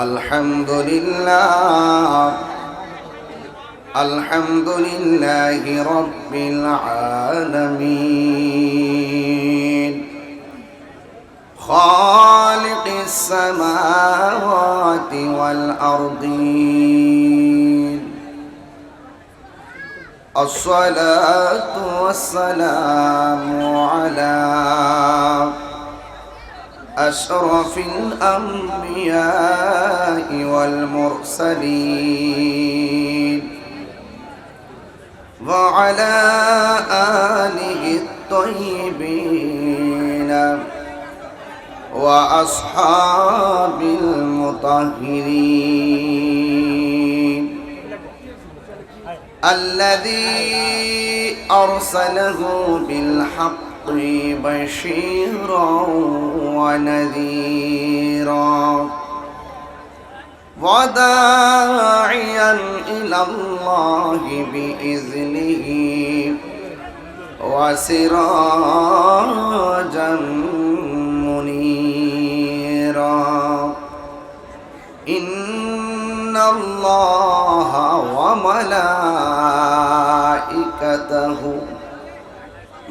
الحمد لله الحمد لله رب العالمين. خالق السماوات والأرضين. الصلاة والسلام على أشرف الأنبياء والمرسلين. وعلى آله الطيبين وأصحاب المطهرين. الذي أرسله بالحق بشيرا ونذيرا وداعيا إلى الله بإذنه وسراجا منيرا إن الله وملائكته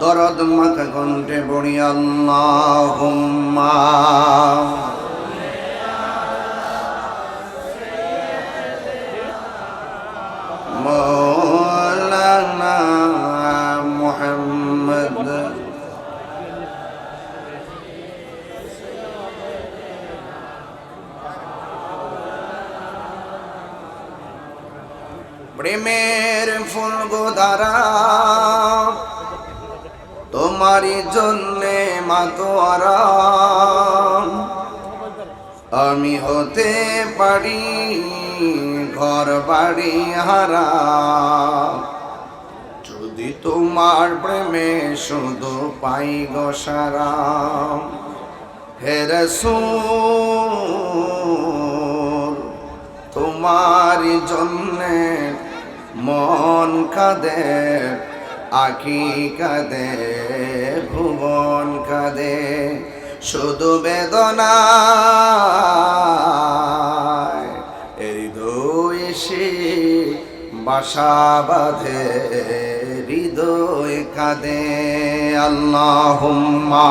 দরদ মাথা কণ্ঠে বড়ি আল্লাহুম্মা। মাতোয়ারা আমি হতে পারি ঘর বাড়ি হারা। যদি তোমার প্রেমে শুধু পাই গো সারা হেরসুল তোমার জন্যে মন কাঁদে। আখি কাঁদে ভুবন কাঁদে শুধু বেদনা হৃদয় সে বাসা বাঁধে হৃদয় কাঁদে। আল্লাহুম্মা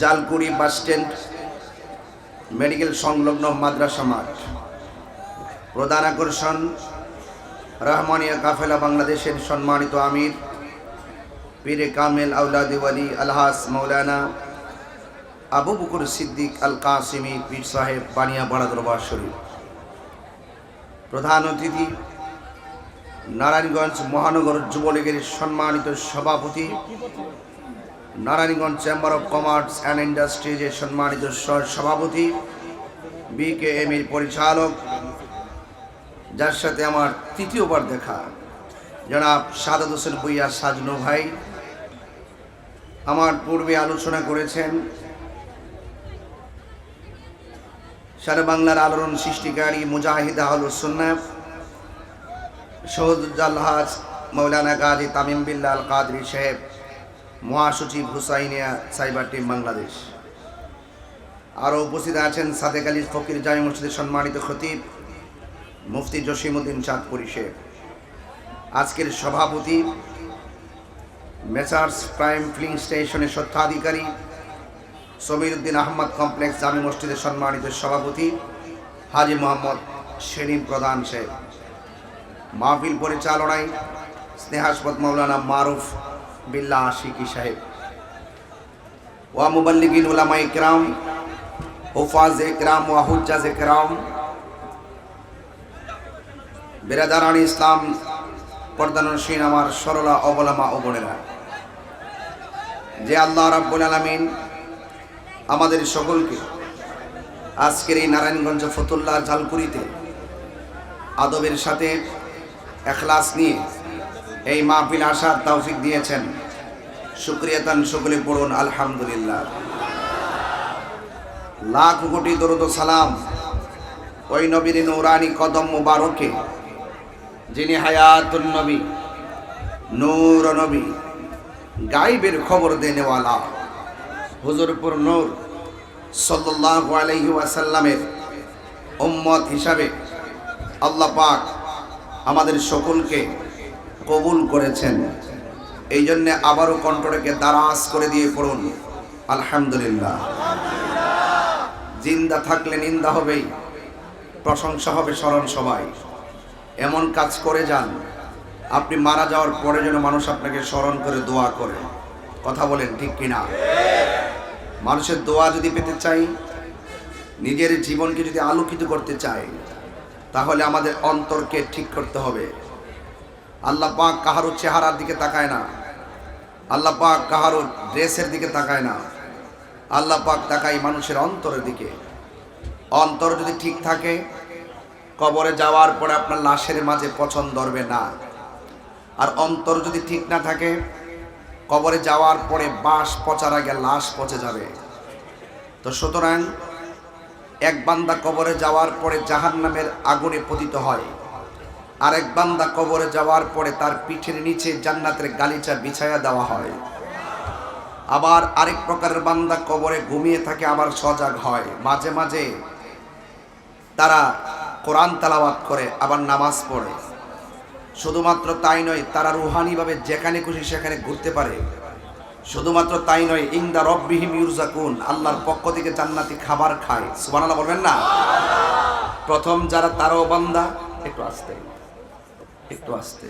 জালকুড়ি বাস স্ট্যান্ড, মেডিকেল সংলগ্ন মাদ্রাসা মাঠ। প্রধান আকর্ষণ, রহমানিয়া কাফেলা বাংলাদেশের সম্মানিত আমির, পীরে কামেল আউলাদি ওয়ালি আলহাস মৌলানা আবু বকর সিদ্দিক আল কাসিমি পীর সাহেব বানিয়া বাড়া শরীফ। প্রধান অতিথি নারায়ণগঞ্জ মহানগর যুবলীগের সম্মানিত সভাপতি, Narayanganj chamber of commerce and ইন্ডাস্ট্রিজের সম্মানিত সভাপতি বি কে এম এর পরিচালক, যার সাথে আমার তৃতীয়বার দেখা। জনাব সাদাত হোসেন ভুইয়া সাজনু ভাই আমার পূর্বে আলোচনা করেছেন। সারা বাংলার আলোড়ন সৃষ্টিকারী মুজাহিদ আহলুসন্না শহীদুল্লাহাজ মৌলানা গাজী তামিম বিল্লাল কাদরি সাহেব, মহাসচিব হুসাইনিয়া সাইবার টিম বাংলাদেশ। আরও উপস্থিত আছেন সাদেক আলী ফকির জামি মসজিদের সম্মানিত খতিব মুফতি জসিমুদ্দিন চাঁদপুরি শেখ আজকের সভাপতি, মেসার্স প্রাইম ফিলিং স্টেশনের স্বত্বাধিকারী, সমীরউদ্দিন আহমদ কমপ্লেক্স জামি মসজিদের সম্মানিত সভাপতি, হাজি মোহাম্মদ সেলিম প্রধান সাহেব। মাহফিল পরিচালনায় স্নেহাসপদ মৌলানা মারুফ বিল্লা আশিকি সাহেব। ওয়া মুবাল্লিগিন উলামা ইকরাম হুফাজ ইকরাম ওয়া হুজ্জাজ ইকরাম বেরাদারান ইসলাম পর্দানসীন আমার সরলা অবলামা ও বোনেরা। যে আল্লাহ রাব্বুল আলামিন আমাদের সকলকে আজকের এই নারায়ণগঞ্জ ফতুল্লাহ ঝালকুড়িতে আদবের সাথে এখলাস নিয়ে এই মাহফিল আসার তৌফিক দিয়েছেন। শুক্রিয়াতান সকলে পড়ুন, আলহামদুলিল্লাহ। লাখ কোটি দরুদ সালাম ওই নবীর নৌরানি কদম মুবারকে, যিনি হায়াতুন নবী, নূর নবী, গাইবের খবর দেনেওয়ালা। হুজুরপুর নূর সাল্লাল্লাহু আলাইহি ওয়াসাল্লামের উম্মত হিসাবে আল্লাহ পাক আমাদের সকলকে কবুল করেছেন। এই জন্যে আবারও কণ্ঠটাকে দারাজ করে দিয়ে পড়ুন। আলহামদুলিল্লাহ। জিন্দা থাকলে নিন্দা হবেই, প্রশংসা হবে স্মরণ সবাই। এমন কাজ করে যান, আপনি মারা যাওয়ার পরে যেন মানুষ আপনাকে স্মরণ করে দোয়া করে। কথা বলেন ঠিক কিনা? মানুষের দোয়া যদি পেতে চাই, নিজের জীবনকে যদি আলোকিত করতে চাই তাহলে আমাদের অন্তরকে ঠিক করতে হবে। আল্লাহ পাক কাহারও চেহারার দিকে তাকায় না। আল্লাহ পাক কাহারও ড্রেসের দিকে তাকায় না। আল্লাহ পাক তাকায় মানুষের অন্তরের দিকে। অন্তর যদি ঠিক থাকে, কবরে যাওয়ার পরে আপনার লাশের মাঝে পছন্দ ধরবে না। আর অন্তর যদি ঠিক না থাকে, কবরে যাওয়ার পরে বাঁশ পচার আগে লাশ পচে যাবে। তো সুতরাং এক বান্দা কবরে যাওয়ার পরে জাহান নামের আগুনে পতিত হয়। আরেক বান্দা কবরে যাওয়ার পরে তার পিঠের নিচে জান্নাতের গালিচা বিছায়া দেওয়া হয়। আবার আরেক প্রকারের বান্দা কবরে ঘুমিয়ে থাকে, আবার সজাগ হয়। মাঝে মাঝে তারা কোরআন তালাওয়াত করে, আবার নামাজ পড়ে। শুধুমাত্র তাই নয়, তারা রুহানিভাবে যেখানে খুশি সেখানে ঘুরতে পারে। শুধুমাত্র তাই নয়, ইন্দা রব্বিহিম ইউরজাকুন, আল্লাহর পক্ষ থেকে জান্নাতি খাবার খায়। সুবহানাল্লাহ বলবেন না? প্রথম যারা তারাও বান্দা, একটু আসতে একটু আসতে।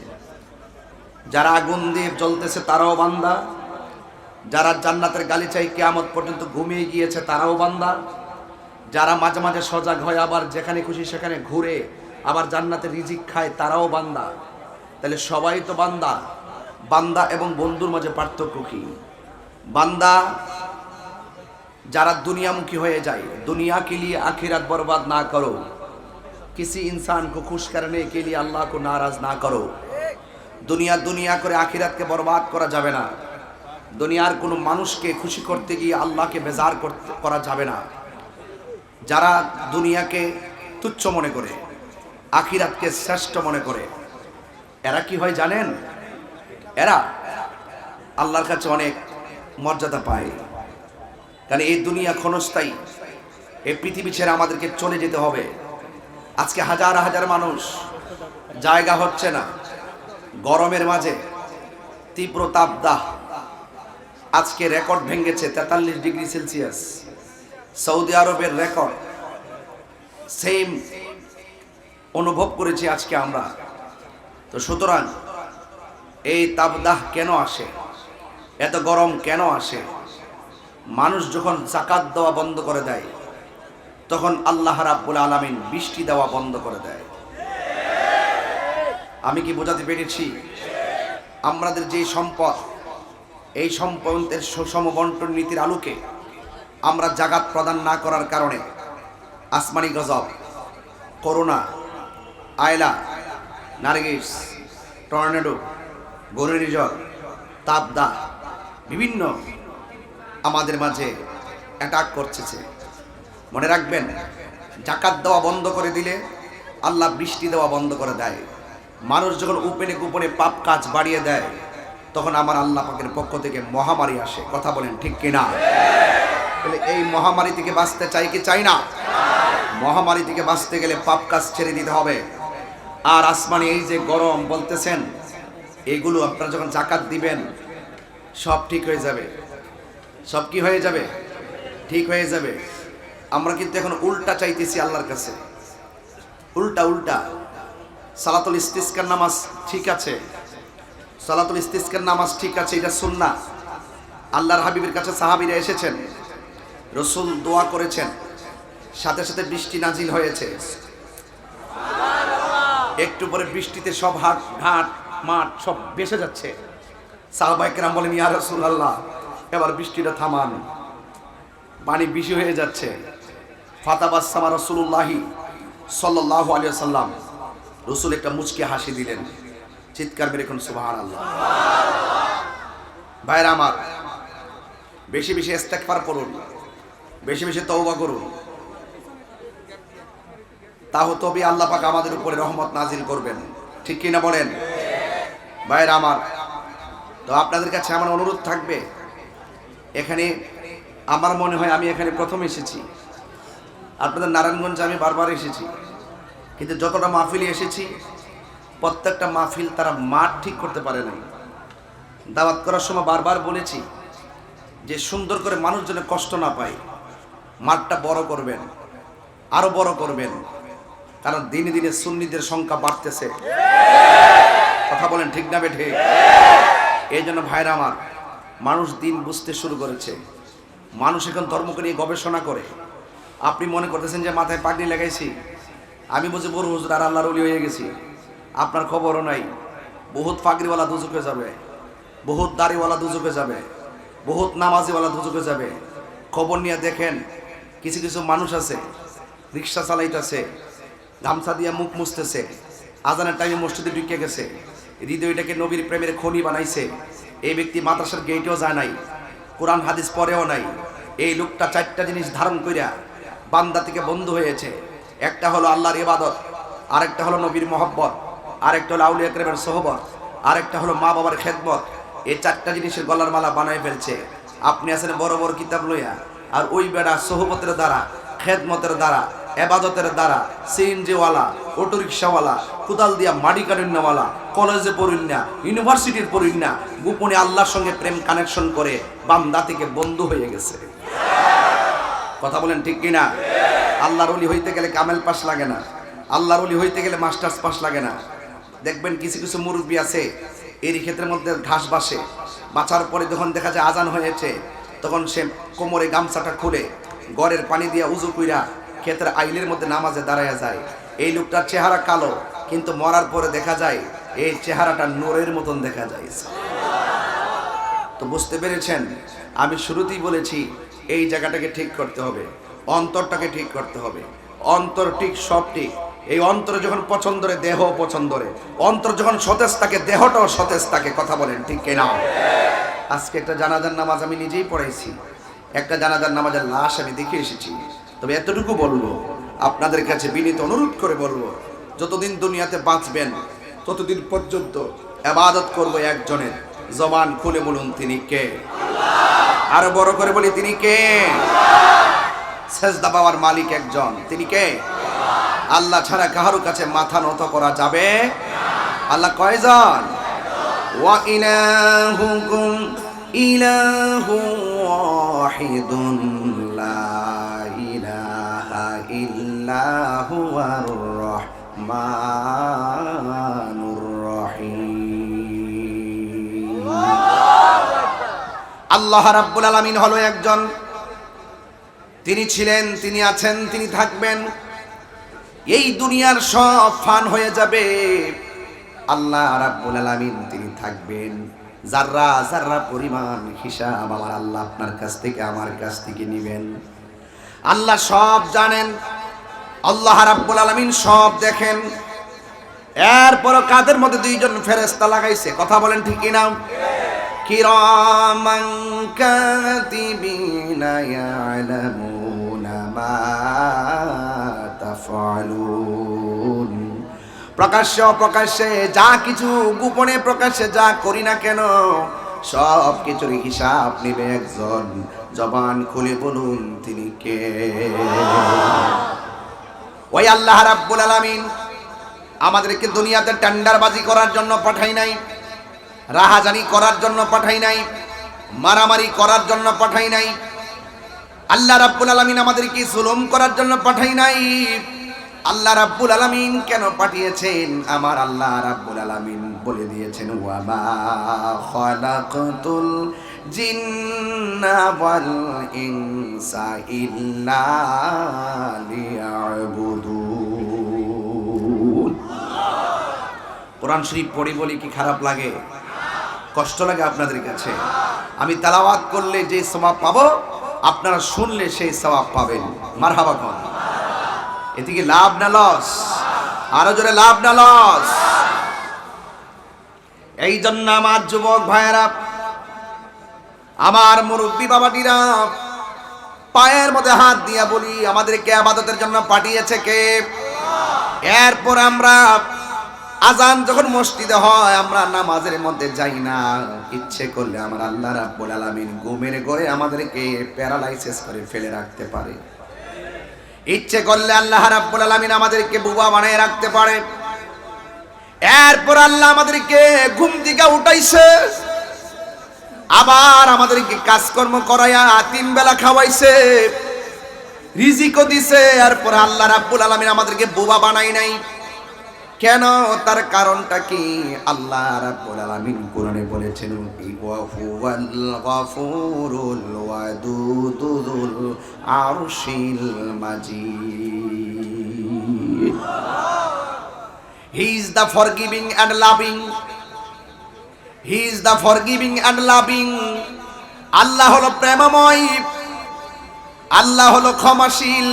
যারা আগুন দিয়ে জ্বলতেছে, তারাও বান্দা। যারা জান্নাতের গালিচাই কেয়ামত পর্যন্ত ঘুমিয়ে গিয়েছে, তারাও বান্দা। যারা মাঝে মাঝে সজাগ হয়, আবার যেখানে খুশি সেখানে ঘুরে, আবার জান্নাতের রিজিক খায়, তারাও বান্দা। তাহলে সবাই তো বান্দা। বান্দা এবং বন্ধুর মাঝে পার্থক্য কি? বান্দা যারা দুনিয়ামুখী হয়ে যায় दुनिया के लिए आखिरत बर्बाद ना करो किसी इंसान को खुश करने के लिए अल्लाह को नाराज ना करो দুনিয়া দুনিয়া করে আখিরাতকে বরবাদ করা যাবে না দুনিয়ার কোনো মানুষকে খুশি করতে গিয়ে আল্লাহকে বেজার করতে করা যাবে না যারা দুনিয়াকে তুচ্ছ মনে করে আখিরাতকে শ্রেষ্ঠ মনে করে এরা কি হয় জানেন এরা আল্লাহর কাছে অনেক মর্যাদা পায়। কারণ এই দুনিয়া ক্ষণস্থায়ী। এই পৃথিবী ছেড়ে আমাদেরকে চলে যেতে হবে। আজকে হাজার হাজার মানুষ জায়গা হচ্ছে না। গরমের মাঝে তীব্র তাপদাহ। আজকে রেকর্ড ভেঙেছে তেতাল্লিশ ডিগ্রি সেলসিয়াস। সৌদি আরবের রেকর্ড সেম অনুভব করেছি আজকে আমরা। তো সুতরাং এই তাপদাহ কেন আসে? এত গরম কেন আসে? মানুষ যখন জাকাত দেওয়া বন্ধ করে দেয়, তখন আল্লাহ রাব্বুল আলামিন বৃষ্টি দেওয়া বন্ধ করে দেয়। আমি কি বোঝাতে পেরেছি? আমাদের যে সম্পদ, এই সম্পদের সুষম বন্টন নীতির আলোকে আমরা জাগাত প্রদান না করার কারণে আসমানি গজব, করোনা, আয়লা, নার্গিস, টর্নেডো ঘূর্ণিঝড় তাপদা বিভিন্ন আমাদের মাঝে অ্যাটাক করতেছে। মনে রাখবেন, জাকাত দেওয়া বন্ধ করে দিলে আল্লাহ বৃষ্টি দেওয়া বন্ধ করে দেয়। মানুষ যখন উপেনে গোপনে পাপ কাজ বাড়িয়ে দেয়, তখন আমার আল্লাহ পাকের পক্ষ থেকে মহামারী আসে। কথা বলেন ঠিক কিনা? তাহলে এই মহামারী থেকে বাঁচতে চাই কি চাই না? মহামারী থেকে বাঁচতে গেলে পাপ কাজ ছেড়ে দিতে হবে। আর আসমানি এই যে গরম বলতেছেন, এগুলো আপনারা যখন জাকাত দিবেন সব ঠিক হয়ে যাবে। সব কি হয়ে যাবে? ঠিক হয়ে যাবে। আমরা কিন্তু এখন উল্টা চাইতেছি আল্লাহর কাছে। উল্টা উল্টা। সালাতুল ইস্তিস্কার নামাজ ঠিক আছে। সালাতুল ইস্তিস্কার নামাজ ঠিক আছে, এটা সুন্না আল্লাহর হাবিবের কাছে সাহাবীরা এসেছেন। রসুল দোয়া করেছেন। সাথে সাথে বৃষ্টি নাজিল হয়েছে। একটু পরে বৃষ্টিতে সব হাট, ঘাট, মাঠ সব বেসে যাচ্ছে। সাহবাইকেরাম বলেন, ইয়া রসুল আল্লাহ এবার বৃষ্টিটা থামান। পানি হয়ে যাচ্ছে। ফাতাবাসামা রসুল্লাহি সাল্লাহ আলিয়া সাল্লাম রসুল একটা মুচকে হাসি দিলেন। চিৎকার মেরে এখন আল্লাহ ভাইরা আমার, বেশি বেশি ইস্তেকবার করুন। বেশি বেশি তওবা করুন। তাহ তবে আল্লাহ পাক আমাদের উপরে রহমত নাজিল করবেন। ঠিক কিনা বলেন? ভাইরা আমার তো আপনাদের কাছে আমার অনুরোধ থাকবে, এখানে আমার মনে হয় আমি এখানে প্রথম এসেছি। আপনাদের নারায়ণগঞ্জে আমি বারবার এসেছি। কিন্তু যতটা মাহফিলে এসেছি, প্রত্যেকটা মাহফিল তারা মাঠ ঠিক করতে পারে নাই। দাওয়াত করার সময় বারবার বলেছি যে সুন্দর করে মানুষ যেন কষ্ট না পায়, মাঠটা বড় করবেন আরও বড় করবেন, কারণ দিনে দিনে সুন্নিদের সংখ্যা বাড়তেছে। কথা বলেন ঠিক না বেঠে এই জন্য ভাইরা আমার, মানুষ দিন বুঝতে শুরু করেছে। মানুষ এখন ধর্মকে নিয়ে গবেষণা করে। আপনি মনে করতেছেন যে মাথায় পাগড়ি লাগাইছি? আমি বুঝি বড় হুজুর আর আল্লাহর অলি হয়ে গেছি। আপনার খবরও নাই। বহুত পাগড়িওয়ালা দুজুকে যাবে। বহুত দাড়িওয়ালা দুজুকে যাবে। বহুত নামাজিওয়ালা দুজুকে যাবে। খবর নিয়ে দেখেন, কিছু কিছু মানুষ আছে, রিক্সা চালাইতেছে, গামছা দিয়ে মুখ মুছতেছে, আজানের টাইমে মসজিদে ঢুকে গেছে। হৃদয়টাকে নবীর প্রেমের খনি বানাইছে। এই ব্যক্তি মাদ্রাসার গেটেও যায় নাই, কোরআন, হাদিস পরেও নাই। এই লোকটা চারটা জিনিস ধারণ করিয়া বান্দা থেকে বন্ধু হয়েছে। একটা হলো আল্লাহর ইবাদত, আরেকটা হলো নবীর মহব্বত, আরেকটা হলো আউলিয়া ক্রেমের সোহবত, আরেকটা হলো মা বাবার খেদমত। এই চারটা জিনিসের গলার মালা বানায় ফেলছে। আপনি আছেন বড় বড় কিতাব লইয়া, আর ওই বেড়া সোহবতের দ্বারা, খেদমতের দ্বারা এবাদতের দ্বারা সিএনজিওয়ালা অটো রিক্সাওয়ালা কুদাল দিয়া মাটি কাটুন্যাওয়ালা কলেজে পড়ুন না ইউনিভার্সিটির পড়ুন না গোপনে আল্লাহর সঙ্গে প্রেম কানেকশন করে বান্দা থেকে বন্ধু হয়ে গেছে। কথা বলেন ঠিক কিনা? আল্লাহর অলি হইতে গেলে কামেল পাস লাগে না। আল্লাহর অলি হইতে গেলে মাস্টার্স পাস লাগে না। দেখবেন কিছু কিছু মুরব্বী আছে, এরই ক্ষেত্রের মধ্যে ঘাস বাসে। বাঁচার পরে যখন দেখা যায় আজান হয়েছে, তখন সে কোমরে গামছাটা খুলে গড়ের পানি দিয়ে উজু কইরা ক্ষেতের আইলের মধ্যে নামাজে দাঁড়ায়া যায়। এই লোকটার চেহারা কালো, কিন্তু মরার পরে দেখা যায় এই চেহারাটা নোরের মতন দেখা যায়। তো বুঝতে পেরেছেন? আমি শুরুতেই বলেছি, এই জায়গাটাকে ঠিক করতে হবে, অন্তরটাকে ঠিক করতে হবে। অন্তর ঠিক, সব ঠিক। এই অন্তর যখন পছন্দরে দেহ পছন্দরে অন্তর যখন সতেজ থাকে, দেহটাও সতেজ থাকে, কথা বলেন ঠিক কিনা? আজকে একটা জানাজার নামাজ আমি নিজেই পড়াইছি। একটা জানাজার নামাজের লাশ আমি দেখে এসেছি। তবে এতটুকু বলব, আপনাদের কাছে বিনীত অনুরোধ করে বলব, যতদিন দুনিয়াতে বাঁচবেন, ততদিন পর্যন্ত আবাদত করব একজনের, জবান খুলে বলুন তিনি কে? আরও বড় করে বলি তিনি কে? সেজদা পাওয়ার মালিক একজন, তিনি কে? আল্লাহ ছাড়া কাহারো কাছে মাথা নত করা যাবে? আল্লাহ কয়জন? ওয়া ইলাহুকুম, ইলাহু ওয়াহিদুন। ইল্লা হুয়ার রহমানুর রহিম। আল্লাহ রাব্বুল আলামিন হলো একজন। তিনি ছিলেন, তিনি আছেন, তিনি থাকবেন। এই দুনিয়ার সব ফান হয়ে যাবে। আল্লাহ রাব্বুল আলামিন তিনি থাকবেন। যার্রা যার্রা পরিমাণ হিসাব আমার আল্লাহ আপনার কাছ থেকে, আমার কাছ থেকে নিবেন। আল্লাহ সব জানেন। আল্লাহ রাব্বুল আলামিন সব দেখেন। এরপরও কাদের মধ্যে দুইজন ফেরেস্তা লাগাইছে? কথা বলেন ঠিক কিনা? কিরামান কাতিবিনা ইয়ালামুনা মা তাফআলুন। প্রকাশ্য অপ্রকাশ্যে যা কিছু গোপনে প্রকাশ্যে যা করি না কেন সব কিছুর হিসাব নেবে একজন। জবান খুলে বলুন, তিনি কে? ওই আল্লাহ রাব্বুল আলামিন আমাদেরকে দুনিয়াতে টেন্ডারবাজি করার জন্য পাঠাই নাই, রাহাজানি করার জন্য পাঠাই নাই, মারামারি করার জন্য পাঠাই নাই। আল্লাহ রাব্বুল আলামিন আমাদেরকে জুলুম করার জন্য পাঠাই নাই। আল্লাহ রাব্বুল আলামিন কেন পাঠিয়েছেন? আমার আল্লাহ রাব্বুল আলামিন বলে দিয়েছেন, ওয়া মা খালাকাতুল কোরআন শরীফ পড়ি বলি কি খারাপ লাগে? কষ্ট লাগে আপনাদের কাছে? আমি তালাওয়াত করলে যে সবাব পাবো, আপনারা শুনলে সেই সবাব পাবেন। মারহাবা কন। এদিকে লাভ না লস? আরও জোরে লাভ না লস? এই জন্য আমার যুবক ভাইয়েরা আমার মুরব্বী বাবাটিরা, পায়ের মধ্যে হাত দিয়া বলি, আমাদেরকে আবাদতের জন্য পাঠিয়েছে কে? এরপর আমরা আজান যখন মসজিদে হয়, আমরা নামাজের মধ্যে যাই না। ইচ্ছে করলে আমার আল্লাহ রাব্বুল আলামিন ঘুমের ঘরে আমাদেরকে প্যারালাইসিস করে ফেলে রাখতে পারে। ইচ্ছে করলে আল্লাহ রাব্বুল আলামিন আমাদেরকে বুবা বানিয়ে রাখতে পারে। এরপর আল্লাহ আমাদেরকে ঘুম থেকে উঠাইছে। আবার আমাদেরকে কাজকর্ম করাইয়া তিন বেলা খাওয়াইছে, রিজিকও দিছে, এরপর আল্লাহ রাব্বুল আলামিন আমাদেরকে বোবা বানাই নাই। কেন? তার কারণটা কি? আল্লাহ রাব্বুল আলামিন কোরআনে বলেছেন ওয়া হুয়াল গফুরুল ওয়াদুদুল আরশিল মাজিদ। He the forgiving loving he is the forgiving and loving আল্লাহ হলো প্রেমময়। আল্লাহ হলো ক্ষমাশীল।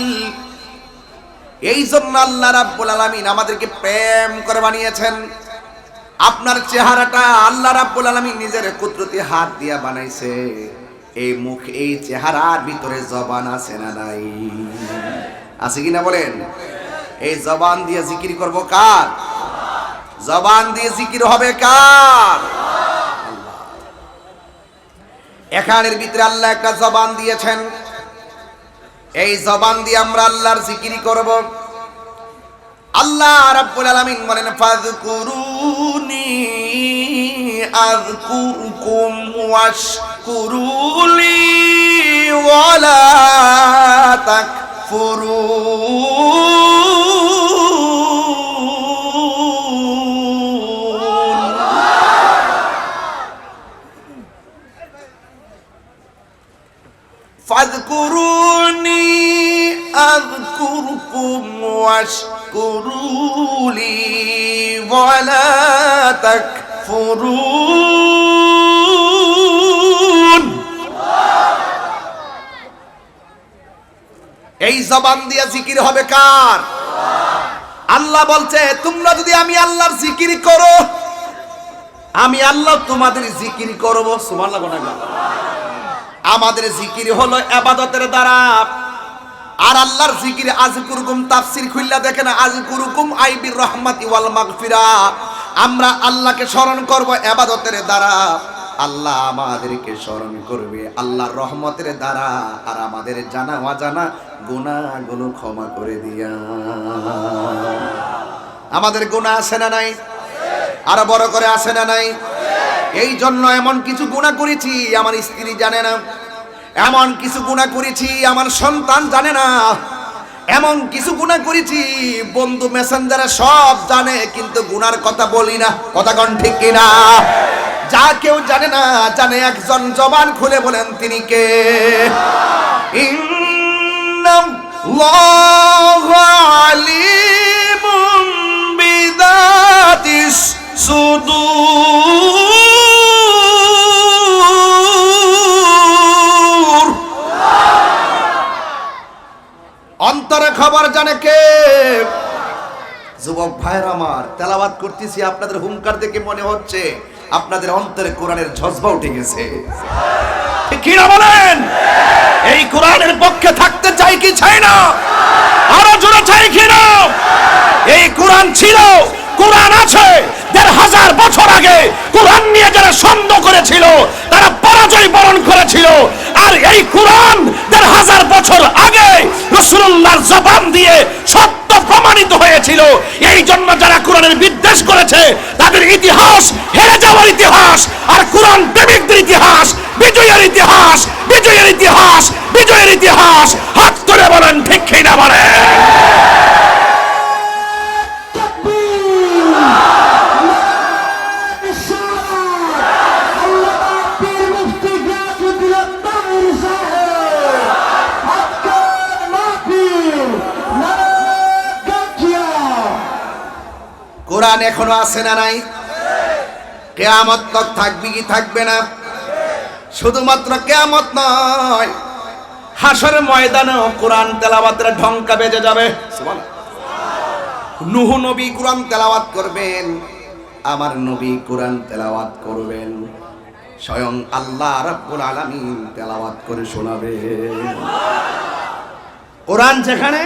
এই জন্য আল্লাহ রাব্বুল আলামিন আমাদেরকে প্রেম করে বানিয়েছেন। আপনার চেহারাটা আল্লাহ রাব্বুল আলামিন নিজের কুদরতি হাত দিয়া বানাইছে। এই মুখ, এই চেহারার ভিতরে জবান আছে না নাই? আছে কি না বলেন? এই জবান দিয়ে জিকির করব কার? জবান দিয়ে জিকির হবে কার? এখানের ভিতরে আল্লাহ একটা জবান দিয়েছেন। এই জবান দিয়ে আমরা আল্লাহর জিকিরি করব। আল্লাহ রাব্বুল আলামিন বলেন, ফাযকুরুনি আযকুরকুম ওয়াশকুরুলি ওয়ালা তাকফুরুন। أذكركم واشكروا لي ولا تكفرون এই জবান দিয়ে জিকির হবে কার আল্লাহ বলছে তোমরা যদি আমি আল্লাহর জিকির করো আমি আল্লাহ তোমাদের জিকির করবো সুবহানাল্লাহ না আমাদের জিকির হলো আবাদতের দ্বারা আর আল্লাহর জিকির আজ কুরকুম তাফসির খুললা দেখেন আজ কুরুকুম আইবির রহমত ওয়াল মাগফিরা। আমরা আল্লাহকে স্মরণ করব আবাদতের দ্বারা। আল্লাহ আমাদেরকে স্মরণ করবে আল্লাহর রহমতের দ্বারা। আর আমাদের জানা অজানা গুনাহগুলো ক্ষমা করে দিয়া। আমাদের গুনাহ আছে না নাই? আর বড় করে আছে না নাই? এই জন্য এমন কিছু গুণা করেছি, আমার স্ত্রী জানে না। এমন কিছু গুণা করেছি, আমার সন্তান জানে না। এমন কিছু গুণা করেছি, বন্ধু মেসেঞ্জারে সব জানে, কিন্তু গুনার কথা বলি না। কথা কন ঠিক কিনা যা কেউ জানে না, জানে একজন জবান খুলে বলেন, তিনি কে? বিদাতিস সুদূর। এখানে কে? যুবক ভাইয়ের আমার, তেলাওয়াত করতেছি, আপনাদের হুঙ্কার দেখে মনে হচ্ছে আপনাদের অন্তরে কোরআনের ঝজবা উঠে গেছে। ঠিক কি না বলেন? এই কোরআনের পক্ষে থাকতে চাই কি চাই না? আরও জোরে চাই কি না এই কোরআন ছিল, কোরআন আছে, দেড় হাজার বছর আগে কোরআন নিয়ে যারা সন্দেহ করেছিল, তারা পরাজয় বরণ করেছিল। এই কোরআন দেড় হাজার বছর আগে রসুল্লাহর জবান দিয়ে সত্য প্রমাণিত হয়েছিল। এই জন্য যারা কোরআনের বিদ্বেষ করেছে, তাদের ইতিহাস হেরে যাওয়ার ইতিহাস, আর কোরআন প্রেমিকদের ইতিহাস, বিজয়ের ইতিহাস বিজয়ের ইতিহাস বিজয়ের ইতিহাস। হাত তুলে বলেন, ঠিক না বলেন? কোরআন এখনও আছে না নাই? কেয়ামত তক থাকবে কি থাকবে না? শুধুমাত্র কেয়ামত নয় হাসর ময়দানেও কোরআন তেলাওয়াতের ঢঙ্কা বেজে যাবে। নুহু নবী কোরআন তেলাওয়াত করবেন, আমার নবী কোরআন তেলাওয়াত করবেন। স্বয়ং আল্লাহ রাব্বুল আলামিন তেলাওয়াত করে শোনাবে কোরআন যেখানে,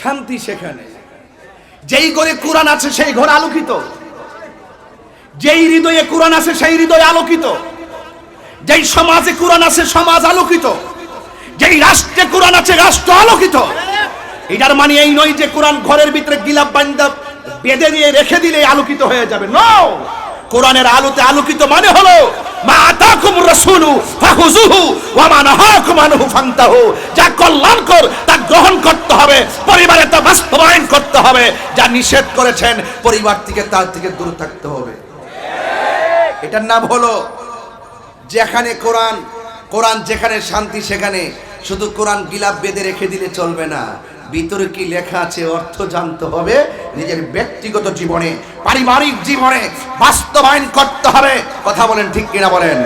শান্তি সেখানে। যেই ঘরে কোরআন আছে, সেই ঘর আলোকিত। যেই হৃদয়ে কোরআন আছে, সেই হৃদয় আলোকিত। যেই সমাজে কোরআন আছে, সমাজ আলোকিত। যেই রাষ্ট্রে কোরআন আছে, রাষ্ট্র আলোকিত। এটার মানে এই নয় যে কোরআন ঘরের ভিতরে গিলাপ বান্দা বেঁধে দিয়ে রেখে দিলে আলোকিত হয়ে যাবে। নো কোরআনের আলোতে আলোকিত মানে হলো যা নিষেধ করেছেন, পরিবার থেকে তার থেকে দূরে থাকতে হবে। এটার নাম হলো, যেখানে কোরআন যেখানে শান্তি সেখানে, শুধু কোরআন গিলাপ বেঁধে রেখে দিলে চলবে না। ভিতরে কি লেখা আছে? অর্থ জানতে হবে নিজের ব্যক্তিগত জীবনে, পারিবারিক জীবনে বাস্তবায়ন করতে হবে। কথা বলেন ঠিক কিনা বলেন?